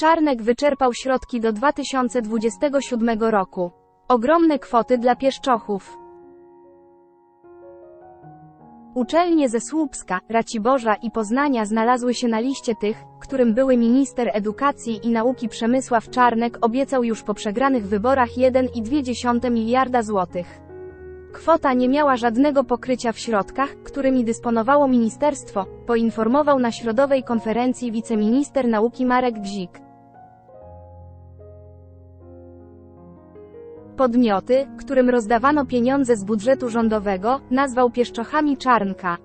Czarnek wyczerpał środki do 2027 roku. Ogromne kwoty dla pieszczochów. Uczelnie ze Słupska, Raciborza i Poznania znalazły się na liście tych, którym były minister edukacji i nauki Przemysław Czarnek obiecał już po przegranych wyborach 1,2 miliarda złotych. Kwota nie miała żadnego pokrycia w środkach, którymi dysponowało ministerstwo, poinformował na środowej konferencji wiceminister nauki Marek Gzik. Podmioty, którym rozdawano pieniądze z budżetu rządowego, nazwał pieszczochami Czarnka.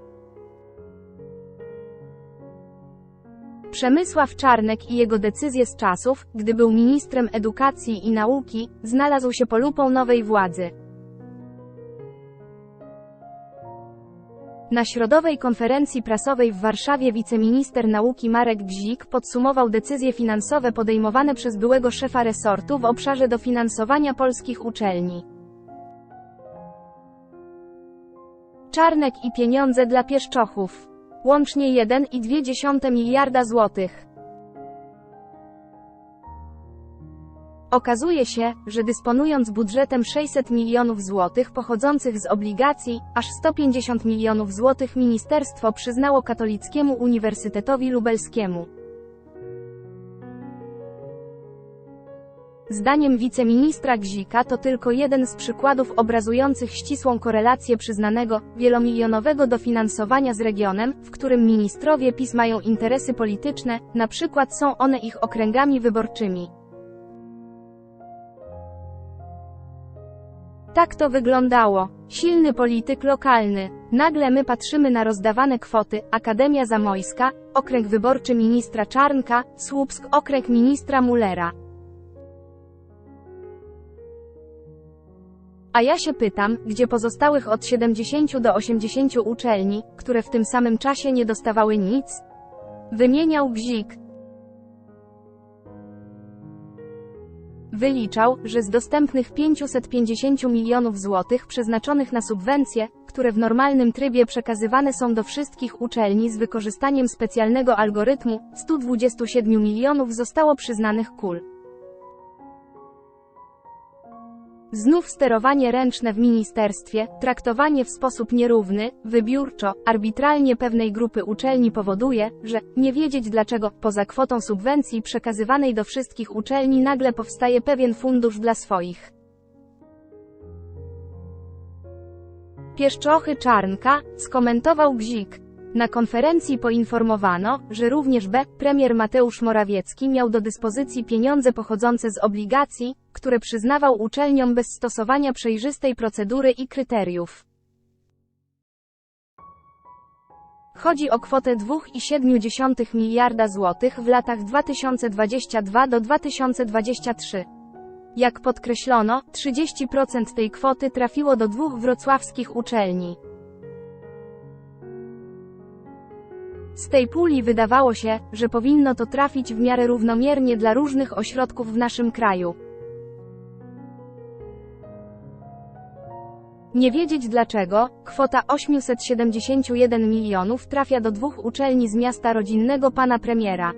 Przemysław Czarnek i jego decyzje z czasów, gdy był ministrem edukacji i nauki, znalazł się polupą nowej władzy. Na środowej konferencji prasowej w Warszawie wiceminister nauki Marek Gzik podsumował decyzje finansowe podejmowane przez byłego szefa resortu w obszarze dofinansowania polskich uczelni. Czarnek i pieniądze dla pieszczochów. Łącznie 1,2 miliarda złotych. Okazuje się, że dysponując budżetem 600 milionów złotych pochodzących z obligacji, aż 150 milionów złotych ministerstwo przyznało Katolickiemu Uniwersytetowi Lubelskiemu. Zdaniem wiceministra Gzika to tylko jeden z przykładów obrazujących ścisłą korelację przyznanego, wielomilionowego dofinansowania z regionem, w którym ministrowie PiS mają interesy polityczne, na przykład są one ich okręgami wyborczymi. Tak to wyglądało. Silny polityk lokalny. Nagle my patrzymy na rozdawane kwoty, Akademia Zamojska, okręg wyborczy ministra Czarnka, Słupsk okręg ministra Mullera. A ja się pytam, gdzie pozostałych od 70 do 80 uczelni, które w tym samym czasie nie dostawały nic? Wymieniał Gzik. Wyliczał, że z dostępnych 550 milionów złotych przeznaczonych na subwencje, które w normalnym trybie przekazywane są do wszystkich uczelni z wykorzystaniem specjalnego algorytmu, 127 milionów zostało przyznanych kul. Znów sterowanie ręczne w ministerstwie, traktowanie w sposób nierówny, wybiórczo, arbitralnie pewnej grupy uczelni powoduje, że, nie wiedzieć dlaczego, poza kwotą subwencji przekazywanej do wszystkich uczelni nagle powstaje pewien fundusz dla swoich. Pieszczochy Czarnka, skomentował Gzik. Na konferencji poinformowano, że również B. premier Mateusz Morawiecki miał do dyspozycji pieniądze pochodzące z obligacji, które przyznawał uczelniom bez stosowania przejrzystej procedury i kryteriów. Chodzi o kwotę 2,7 miliarda złotych w latach 2022 do 2023. Jak podkreślono, 30% tej kwoty trafiło do dwóch wrocławskich uczelni. Z tej puli wydawało się, że powinno to trafić w miarę równomiernie dla różnych ośrodków w naszym kraju. Nie wiedzieć dlaczego, kwota 871 milionów trafia do dwóch uczelni z miasta rodzinnego pana premiera.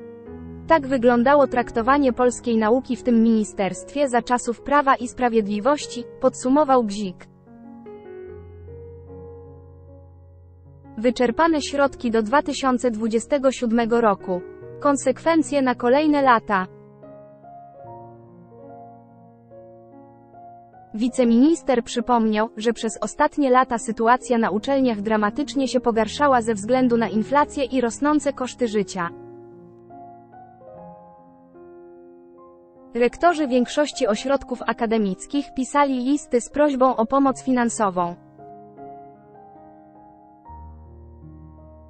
Tak wyglądało traktowanie polskiej nauki w tym ministerstwie za czasów Prawa i Sprawiedliwości, podsumował Gzik. Wyczerpane środki do 2027 roku. Konsekwencje na kolejne lata. Wiceminister przypomniał, że przez ostatnie lata sytuacja na uczelniach dramatycznie się pogarszała ze względu na inflację i rosnące koszty życia. Rektorzy większości ośrodków akademickich pisali listy z prośbą o pomoc finansową.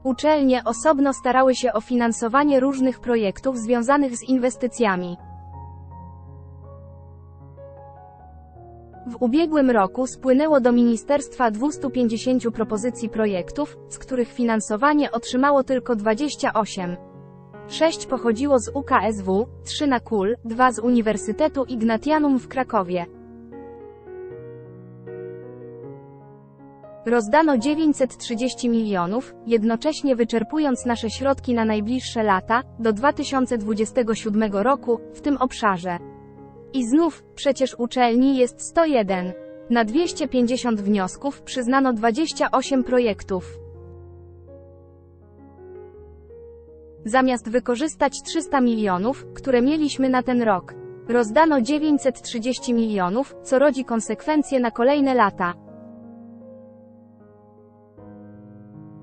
Uczelnie osobno starały się o finansowanie różnych projektów związanych z inwestycjami. W ubiegłym roku spłynęło do ministerstwa 250 propozycji projektów, z których finansowanie otrzymało tylko 28. 6 pochodziło z UKSW, 3 na KUL, 2 z Uniwersytetu Ignatianum w Krakowie. Rozdano 930 milionów, jednocześnie wyczerpując nasze środki na najbliższe lata, do 2027 roku, w tym obszarze. I znów, przecież uczelni jest 101. Na 250 wniosków przyznano 28 projektów. Zamiast wykorzystać 300 milionów, które mieliśmy na ten rok, rozdano 930 milionów, co rodzi konsekwencje na kolejne lata.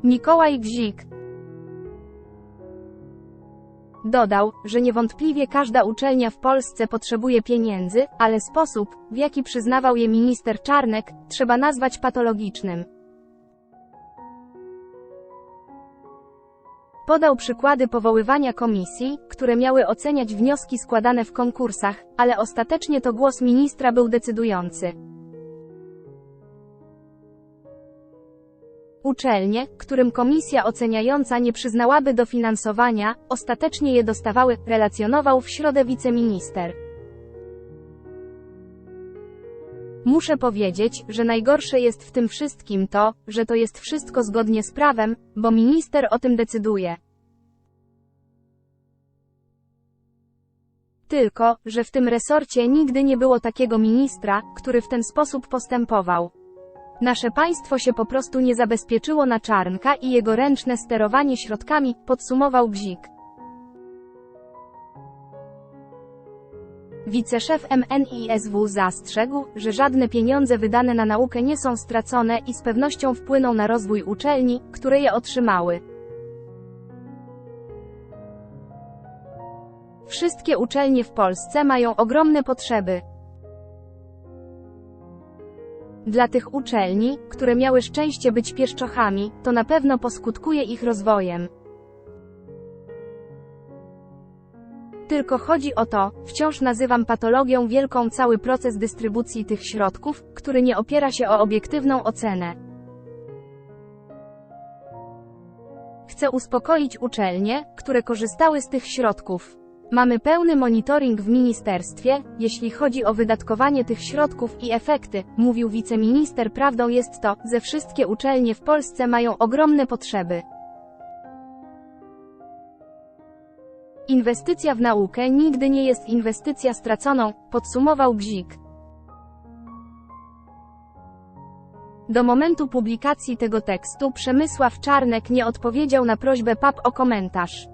Mikołaj Gzik Dodał, że niewątpliwie każda uczelnia w Polsce potrzebuje pieniędzy, ale sposób, w jaki przyznawał je minister Czarnek, trzeba nazwać patologicznym. Podał przykłady powoływania komisji, które miały oceniać wnioski składane w konkursach, ale ostatecznie to głos ministra był decydujący. Uczelnie, którym komisja oceniająca nie przyznałaby dofinansowania, ostatecznie je dostawały, relacjonował w środę wiceminister. Muszę powiedzieć, że najgorsze jest w tym wszystkim to, że to jest wszystko zgodnie z prawem, bo minister o tym decyduje. Tylko, że w tym resorcie nigdy nie było takiego ministra, który w ten sposób postępował. Nasze państwo się po prostu nie zabezpieczyło na Czarnka i jego ręczne sterowanie środkami, podsumował Bzik. Wiceszef MNISW zastrzegł, że żadne pieniądze wydane na naukę nie są stracone i z pewnością wpłyną na rozwój uczelni, które je otrzymały. Wszystkie uczelnie w Polsce mają ogromne potrzeby. Dla tych uczelni, które miały szczęście być pieszczochami, to na pewno poskutkuje ich rozwojem. Tylko chodzi o to, wciąż nazywam patologią wielką cały proces dystrybucji tych środków, który nie opiera się o obiektywną ocenę. Chcę uspokoić uczelnie, które korzystały z tych środków. Mamy pełny monitoring w ministerstwie, jeśli chodzi o wydatkowanie tych środków i efekty, mówił wiceminister. Prawdą jest to, że wszystkie uczelnie w Polsce mają ogromne potrzeby. Inwestycja w naukę nigdy nie jest inwestycja straconą, podsumował Gzik. Do momentu publikacji tego tekstu Przemysław Czarnek nie odpowiedział na prośbę PAP o komentarz.